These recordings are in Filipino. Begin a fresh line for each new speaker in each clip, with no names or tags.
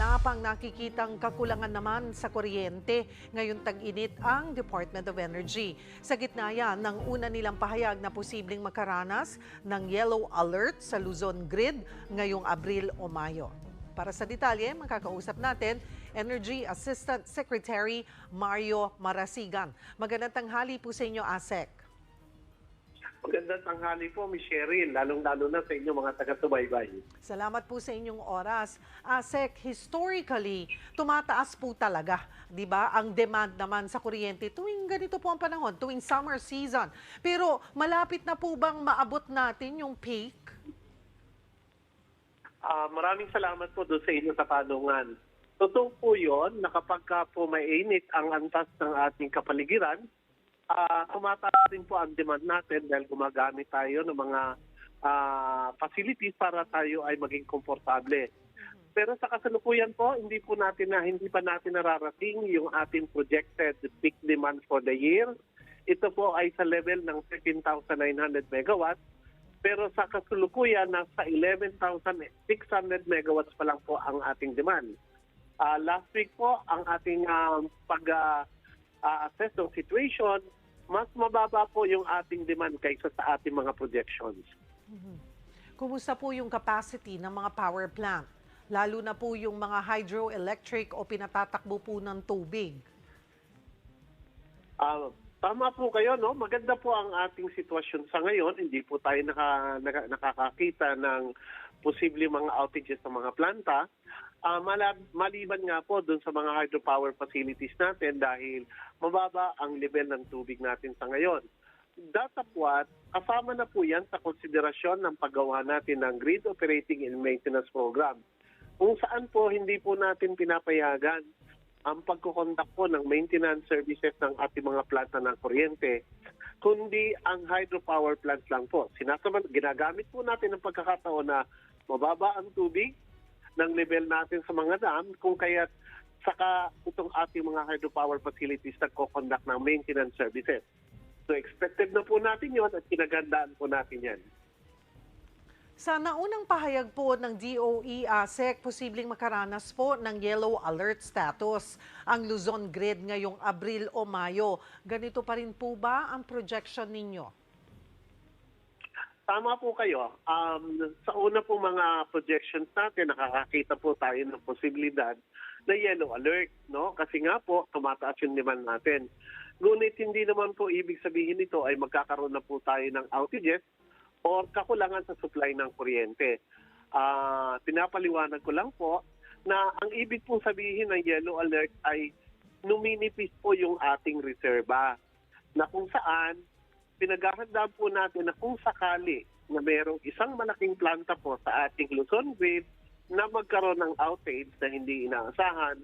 Wala pang nakikitang kakulangan naman sa kuryente. Ngayon tag-init ang Department of Energy. Sa gitna yan ng una nilang pahayag na posibleng makaranas ng yellow alert sa Luzon Grid ngayong Abril o Mayo. Para sa detalye, makakausap natin Energy Assistant Secretary Mario Marasigan. Magandang tanghali po sa inyo, ASEC.
Magandang tanghali po, Ms. Cheryl, lalong-lalo na sa inyo mga taga-subaybay.
Salamat po sa inyong oras. ASEC, historically, tumataas po talaga, di ba, ang demand naman sa kuryente tuwing ganito po ang panahon, tuwing summer season. Pero malapit na po bang maabot natin yung peak?
Ah, maraming salamat po doon sa inyo sa tanungan. Totoo po yun na kapag ka po mainit ang antas ng ating kapaligiran, ah tumataas din po ang demand natin dahil gumagamit tayo ng mga ah, facilities para tayo ay maging komportable. Pero sa kasalukuyan po, hindi po natin na hindi pa natin nararating yung ating projected peak demand for the year. Ito po ay sa level ng 13,900 megawatts. Pero sa kasulukuyan, nasa 11,600 megawatts pa lang po ang ating demand. Ah, last week po, ang ating um, pag-assess ng situation, mas mababa po yung ating demand kaysa sa ating mga projections.
Kumusta po yung capacity ng mga power plant? Lalo na po yung mga hydroelectric o pinatatakbo po ng tubig.
Ah, tama po kayo, no? Maganda po ang ating sitwasyon sa ngayon. Hindi po tayo naka, naka- nakakakita ng posible mga outages sa mga planta. Ah, mala- maliban nga po dun sa mga hydropower facilities natin dahil mababa ang level ng tubig natin sa ngayon. Datapwat, kasama na po yan sa konsiderasyon ng paggawa natin ng Grid Operating and Maintenance Program kung saan po hindi po natin pinapayagan ang pagkukondak po ng maintenance services ng ating mga planta ng kuryente, kundi ang hydropower plants lang po. Sinasaman, ginagamit po natin ang pagkakataon na mababa ang tubig ng level natin sa mga dam, kung kaya saka itong ating mga hydropower facilities nagkoconduct ng maintenance services. So expected na po natin yon at kinagandaan po natin yan.
Sa naunang pahayag po ng DOE ASEC, posibleng makaranas po ng yellow alert status ang Luzon Grid ngayong Abril o Mayo. Ganito pa rin po ba ang projection ninyo?
Tama po kayo. Um, sa una po mga projections natin, nakakakita po tayo ng posibilidad na yellow alert. No? Kasi nga po, tumataas yung demand natin. Ngunit hindi naman po ibig sabihin nito ay magkakaroon na po tayo ng outages or kakulangan sa supply ng kuryente. Ah, pinapaliwanag ko lang po na ang ibig pong sabihin ng yellow alert ay numinipis po yung ating reserba na kung saan pinaghahandaan po natin na kung sakali na mayroong isang malaking planta po sa ating Luzon grid na magkaroon ng outage na hindi inaasahan,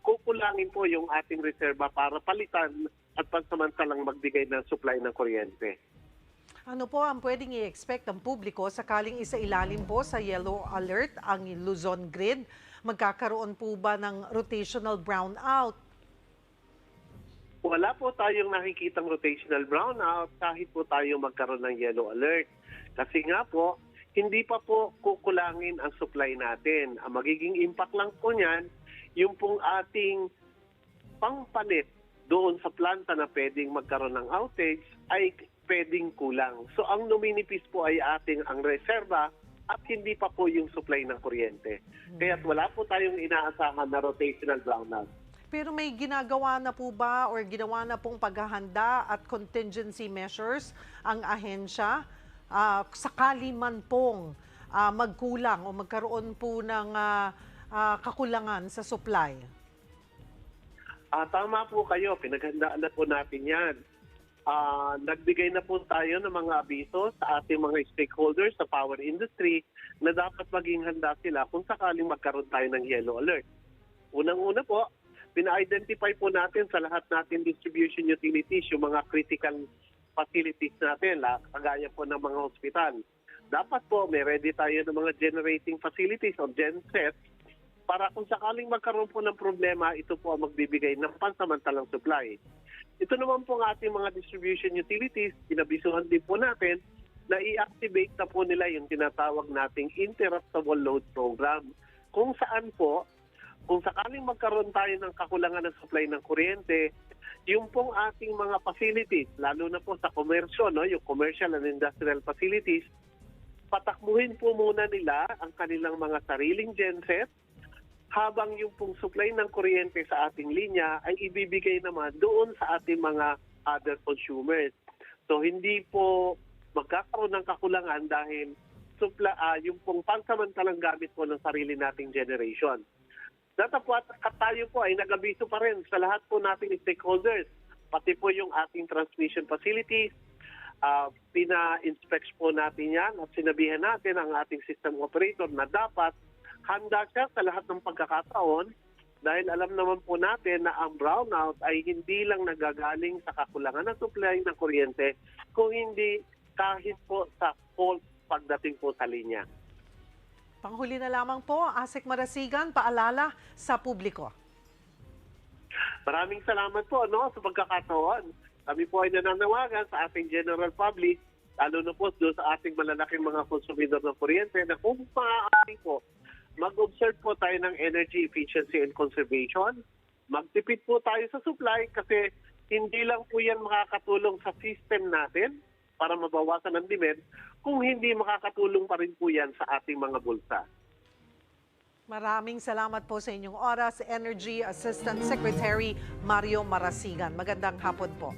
kukulangin po yung ating reserba para palitan at pansamantalang magbigay ng supply ng kuryente.
Ano po ang pwedeng i-expect ng publiko sakaling isa ilalim po sa yellow alert ang Luzon Grid? Magkakaroon po ba ng rotational brownout?
Wala po tayong nakikitang rotational brownout kahit po tayo magkaroon ng yellow alert. Kasi nga po, hindi pa po kukulangin ang supply natin. Ang magiging impact lang po niyan, yung pong ating pangpalit doon sa planta na pwedeng magkaroon ng outage ay pwedeng kulang. So ang numinipis po ay ating ang reserva at hindi pa po yung supply ng kuryente. Kaya wala po tayong inaasahan na rotational brownout.
Pero may ginagawa na po ba or ginawa na pong paghahanda at contingency measures ang ahensya ah, sakali man pong ah, magkulang o magkaroon po ng ah, ah, kakulangan sa supply?
Ah, tama po kayo, pinaghandaan na po natin yan. Ah, nagbigay na po tayo ng mga abiso sa ating mga stakeholders sa power industry na dapat maging handa sila kung sakaling magkaroon tayo ng yellow alert. Unang-una po, pina-identify po natin sa lahat natin distribution utilities yung mga critical facilities natin, la, kagaya po ng mga hospital. Dapat po may ready tayo ng mga generating facilities o gensets para kung sakaling magkaroon po ng problema, ito po ang magbibigay ng pansamantalang supply. Ito naman po ang ating mga distribution utilities, pinabisuhan din po natin na i-activate na po nila yung tinatawag nating interruptible load program. Kung saan po kung sakaling magkaroon tayo ng kakulangan ng supply ng kuryente, yung pong ating mga facilities, lalo na po sa komersyo, no, yung commercial and industrial facilities, patakbuhin po muna nila ang kanilang mga sariling genset habang yung pong supply ng kuryente sa ating linya ay ibibigay naman doon sa ating mga other consumers. So hindi po magkakaroon ng kakulangan dahil supply, ah, yung pong pansamantalang gamit po ng sarili nating generation. Datapwat at tayo po ay nagabiso pa rin sa lahat po nating stakeholders, pati po yung ating transmission facilities, Ah, pina-inspect po natin yan at sinabihan natin ang ating system operator na dapat handa siya sa lahat ng pagkakataon dahil alam naman po natin na ang brownout ay hindi lang nagagaling sa kakulangan ng supply ng kuryente kung hindi kahit po sa fault pagdating po sa linya.
Panghuli na lamang po, Asik Marasigan, paalala sa publiko.
Maraming salamat po no, sa pagkakataon. Kami po ay nananawagan sa ating general public, lalo na po doon sa ating malalaking mga konsumidor ng kuryente na kung maaari po, mag-observe po tayo ng energy efficiency and conservation. Magtipid po tayo sa supply kasi hindi lang po yan makakatulong sa system natin para mabawasan ang demand, kung hindi makakatulong pa rin po yan sa ating mga bulsa.
Maraming salamat po sa inyong oras, Energy Assistant Secretary Mario Marasigan. Magandang hapon po.